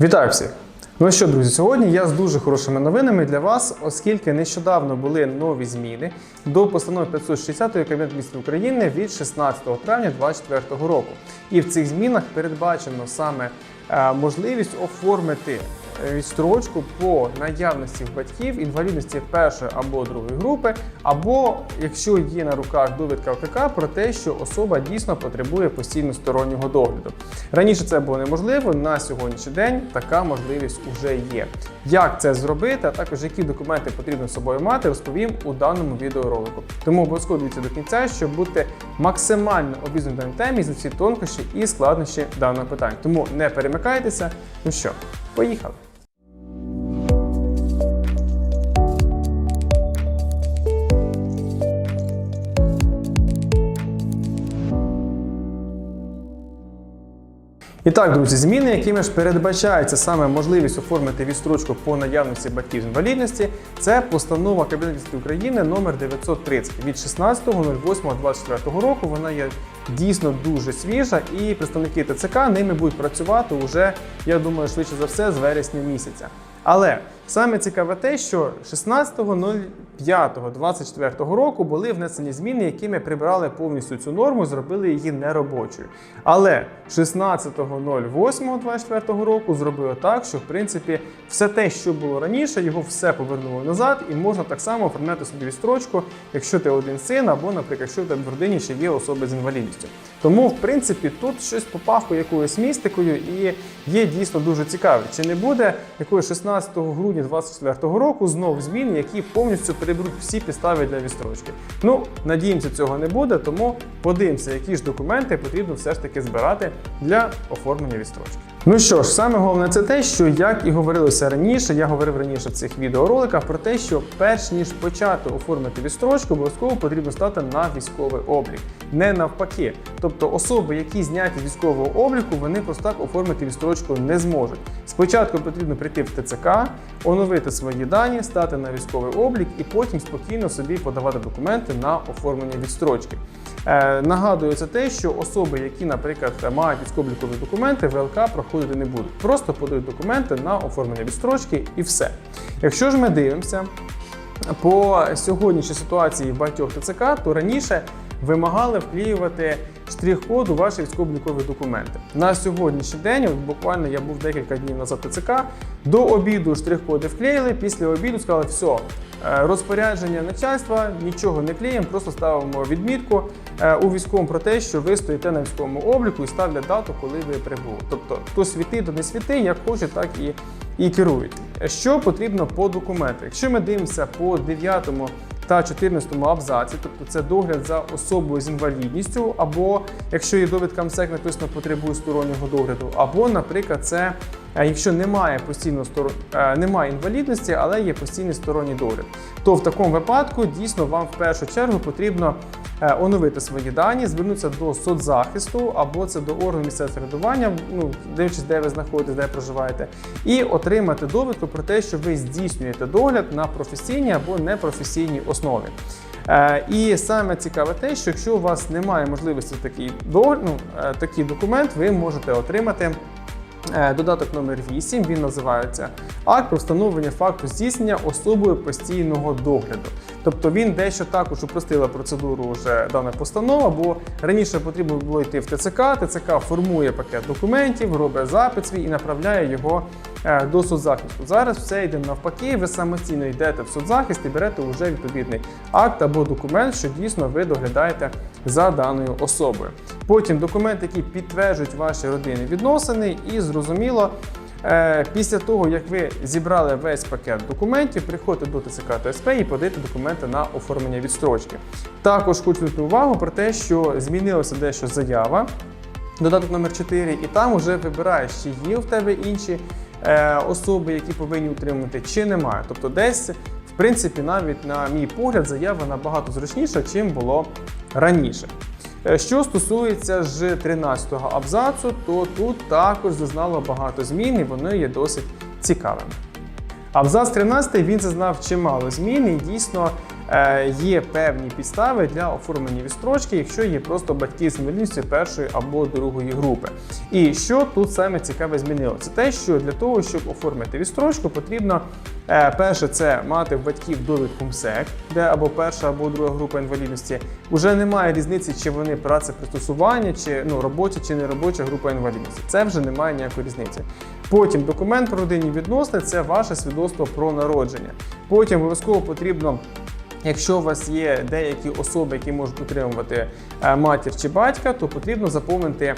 Вітаю всіх! Ну що, друзі, сьогодні я з дуже хорошими новинами для вас, оскільки нещодавно були нові зміни до постанови 560 Кабінету міністрів України від 16 травня 2024 року. І в цих змінах передбачено саме е, можливість оформити відстрочку по наявності в батьків інвалідності першої або другої групи, або якщо є на руках довідка ОКК про те, що особа дійсно потребує постійно стороннього догляду. Раніше це було неможливо. На сьогоднішній день така можливість вже є. Як це зробити, а також які документи потрібно з собою мати, розповім у даному відеоролику. Тому обов'язково дивіться до кінця, щоб бути максимально обізнаним темі за всі тонкощі і складнощі даного питання. Тому не перемикайтеся. Ну що, поїхали. І так, друзі, зміни, якими ж передбачається саме можливість оформити відстрочку по наявності батьків з інвалідності, це постанова Кабінету України номер 930 від 16.08.24 року. Вона є дійсно дуже свіжа, і представники ТЦК ними будуть працювати уже, я думаю, швидше за все, з вересня місяця. Але саме цікаве те, що 16.05.24 року були внесені зміни, якими прибрали повністю цю норму, зробили її неробочою. Але 16.08.24 року зробили так, що в принципі все те, що було раніше, його все повернули назад, і можна так само оформляти собі відстрочку, якщо ти один син, або, наприклад, якщо в тебе в родині ще є особи з інвалідністю. Тому, в принципі, тут щось попахує якоюсь містикою і є дійсно дуже цікаве. Чи не буде якоїсь 16 грудня 2024 року знов зміни, які повністю переберуть всі підстави для відстрочки? Ну, надіємося, цього не буде, тому подивимося, які ж документи потрібно все ж таки збирати для оформлення відстрочки. Ну що ж, саме головне це те, що як і говорилося раніше, я говорив раніше в цих відеороликах про те, що перш ніж почати оформити відстрочку, обов'язково потрібно стати на військовий облік, не навпаки. Тобто особи, які зняті військового обліку, вони просто так оформити відстрочку не зможуть. Спочатку потрібно прийти в ТЦК, оновити свої дані, стати на військовий облік і потім спокійно собі подавати документи на оформлення відстрочки. Е, нагадую, це те, що особи, які, наприклад, мають військово-облікові документи, ВЛК проходити не будуть. Просто подають документи на оформлення відстрочки і все. Якщо ж ми дивимося по сьогоднішній ситуації в багатьох ТЦК, то раніше вимагали вклеювати штрих-код у ваші військово-облікові документи. На сьогоднішній день, буквально я був декілька днів назад ТЦК, до обіду штрих-коди вклеїли, після обіду сказали, все, розпорядження начальства, нічого не клеїмо, просто ставимо відмітку у військовому про те, що ви стоїте на військовому обліку і ставлять дату, коли ви прибули. Тобто, хто світи, то не світи, як хоче, так і, і керують. Що потрібно по документах? Якщо ми дивимося по 9 та 14 абзаці, тобто це догляд за особою з інвалідністю, або якщо є довідка МСЕК, написано потребує стороннього догляду, або, наприклад, це е, якщо немає постійно сторон... е, немає інвалідності, але є постійний сторонній догляд, то в такому випадку дійсно вам в першу чергу потрібно е, оновити свої дані, звернутися до соцзахисту або це до органу місцевого самоврядування, ну дивлячись, де ви знаходитесь, де проживаєте, і отримати довідку про те, що ви здійснюєте догляд на професійній або непрофесійній основі. Е, І саме цікаве те, що якщо у вас немає можливості такий ну, е, такий документ, ви можете отримати. Е, Додаток номер 8 він називається Акт про встановлення факту здійснення особою постійного догляду. Тобто він дещо також упростила процедуру вже дана постанова, бо раніше потрібно було йти в ТЦК. ТЦК формує пакет документів, робить запит свій і направляє його е, до соцзахисту. Зараз все йде навпаки. Ви самостійно йдете в соцзахист і берете вже відповідний акт або документ, що дійсно ви доглядаєте за даною особою. Потім документи, які підтверджують ваші родинні відносини, і зрозуміло. Е, Після того, як ви зібрали весь пакет документів, приходите до ТЦК та і подаєте документи на оформлення відстрочки. Також хочу звернути увагу про те, що змінилася дещо заява, додаток номер 4, і там вже вибираєш, чи є в тебе інші е, особи, які повинні утримувати, чи немає. Тобто, десь, в принципі, навіть на мій погляд, заява набагато зручніша, чим було раніше. Е, Що стосується ж 13-го абзацу, то тут також зазнало багато змін, і вони є досить цікавими. Абзац 13 він зазнав чимало змін, і дійсно е, є певні підстави для оформлення відстрочки, якщо є просто батьки з інвалідністю першої або другої групи. І що тут саме цікаве змінило? Це те, що для того, щоб оформити відстрочку, потрібно перше це мати в батьків довідку МСЕК, де або перша або друга група інвалідності. Уже немає різниці, чи вони працепристосування, чи ну робоча чи не робоча група інвалідності. Це вже немає ніякої різниці. Потім документ про родинні відносини це ваше свідоцтво про народження. Потім обов'язково потрібно. Якщо у вас є деякі особи, які можуть утримувати е, матір чи батька, то потрібно заповнити е,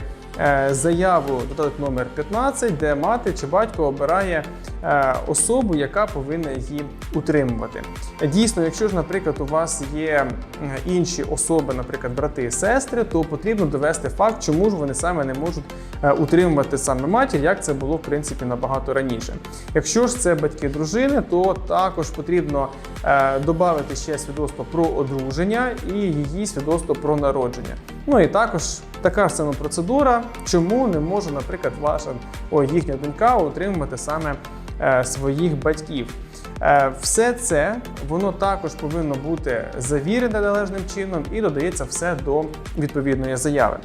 заяву додаток номер 15, де мати чи батько обирає е, особу, яка повинна її утримувати. Дійсно, якщо ж, наприклад, у вас є е, інші особи, наприклад, брати і сестри, то потрібно довести факт, чому ж вони саме не можуть е, утримувати саме матір, як це було в принципі набагато раніше. Якщо ж це батьки дружини, то також потрібно е, додати ще свідоцтво про одруження і її свідоцтво про народження. Ну і також така ж сама процедура, чому не може, наприклад, ваша о, їхня донька утримувати саме е, своїх батьків. Е, Все це воно також повинно бути завірене належним чином і додається все до відповідної заяви.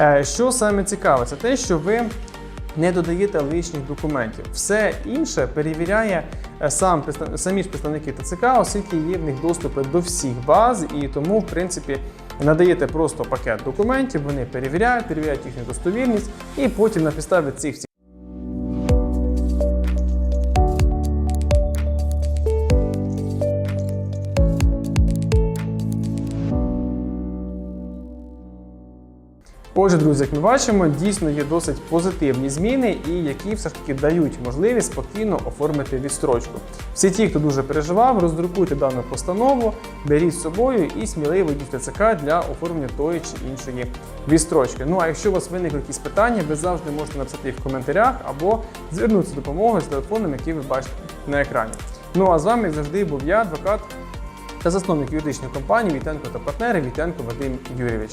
Е, Що саме цікаве, це те, що ви не додаєте лишніх документів. Все інше перевіряє е, сам самі ж представники ТЦК, оскільки є в них доступи до всіх баз, і тому, в принципі, надаєте просто пакет документів, вони перевіряють, перевіряють їхню достовірність, і потім на підставі цих Отже, друзі, як ми бачимо, дійсно є досить позитивні зміни, і які все ж таки дають можливість спокійно оформити відстрочку. Всі ті, хто дуже переживав, роздрукуйте дану постанову, беріть з собою і сміливо йдіть в ТЦК для оформлення тої чи іншої відстрочки. Ну а якщо у вас виникли якісь питання, ви завжди можете написати їх в коментарях або звернутися з допомогою з телефоном, який ви бачите на екрані. Ну а з вами як завжди був я, адвокат та засновник юридичної компанії Вітенко та партнери Вітенко Вадим Юрійович.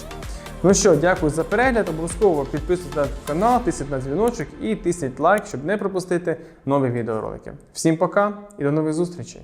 Ну що, дякую за перегляд. Обов'язково підписуйтесь на канал, тисніть на дзвіночок і тисніть лайк, щоб не пропустити нові відеоролики. Всім пока і до нових зустрічей!